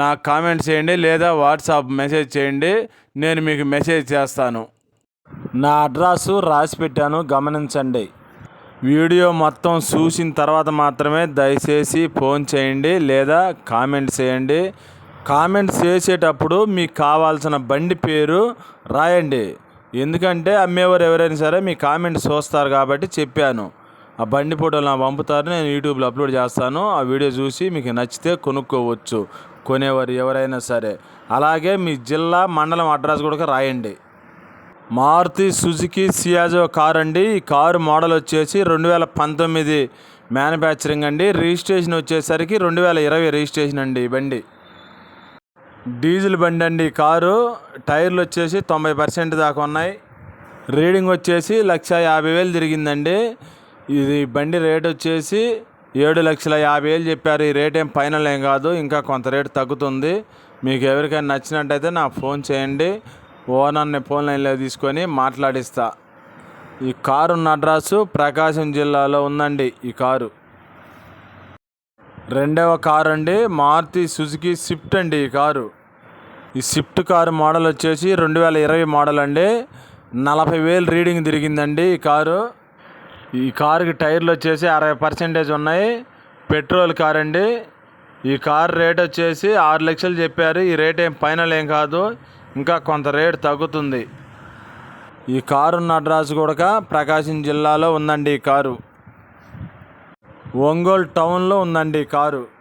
నాకు కామెంట్ చేయండి లేదా వాట్సాప్ మెసేజ్ చేయండి. నేను మీకు మెసేజ్ చేస్తాను. నా అడ్రస్ రాసి పెట్టాను గమనించండి. వీడియో మొత్తం చూసిన తర్వాత మాత్రమే దయచేసి ఫోన్ చేయండి లేదా కామెంట్ చేయండి. కామెంట్ చేసేటప్పుడు మీకు కావాల్సిన బండి పేరు రాయండి. ఎందుకంటే అమ్మేవారు ఎవరైనా సరే మీ కామెంట్ చూస్తారు కాబట్టి చెప్పాను. ఆ బండి ఫోటోలు నాకు పంపుతారు నేను యూట్యూబ్లో అప్లోడ్ చేస్తాను. ఆ వీడియో చూసి మీకు నచ్చితే కొనుక్కోవచ్చు. కొనేవారు ఎవరైనా సరే. అలాగే మీ జిల్లా మండలం అడ్రస్ కూడా రాయండి. మారుతి సుజుకి సియాజో కార్ అండి. ఈ కారు మోడల్ వచ్చేసి రెండు వేల పంతొమ్మిది మ్యానుఫ్యాక్చరింగ్ అండి. రిజిస్ట్రేషన్ వచ్చేసరికి రెండు వేల ఇరవై రిజిస్ట్రేషన్ అండి ఈ బండి. డీజిల్ బండి అండి ఈ కారు. టైర్లు వచ్చేసి తొంభై పర్సెంట్ దాకా ఉన్నాయి. రీడింగ్ వచ్చేసి లక్ష యాభై వేలు తిరిగిందండి. ఇది బండి రేట్ వచ్చేసి ఏడు లక్షల యాభై వేలు చెప్పారు. ఈ రేట్ ఏం ఫైనల్ ఏం కాదు. ఇంకా కొంత రేటు తగ్గుతుంది. మీకు ఎవరికైనా నచ్చినట్టయితే నా ఫోన్ చేయండి. ఓనర్ని ఫోన్ లైన్లో తీసుకొని మాట్లాడిస్తా. ఈ కారు ఉన్న ప్రకాశం జిల్లాలో ఉందండి ఈ కారు. రెండవ కారు అండి. మారుతి సుజుకి స్విఫ్ట్ అండి ఈ కారు. ఈ స్విఫ్ట్ కారు మోడల్ వచ్చేసి రెండు వేల ఇరవై మోడల్ అండి. నలభై వేలు రీడింగ్ తిరిగిందండి ఈ కారు. ఈ కారుకి టైర్లు వచ్చేసి అరవై పర్సెంటేజ్ ఉన్నాయి. పెట్రోల్ కార్ అండి ఈ కార్ రేట్ వచ్చేసి ఆరు లక్షలు చెప్పారు. ఈ రేట్ ఏం ఫైనల్ ఏం కాదు. ఇంకా కొంత రేట్ తగ్గుతుంది. ఈ కారు ఉన్న అడ్రస్ కూడా ప్రకాశం జిల్లాలో ఉందండి ఈ కారు. ఒంగోలు టౌన్లో ఉందండి ఈ కారు.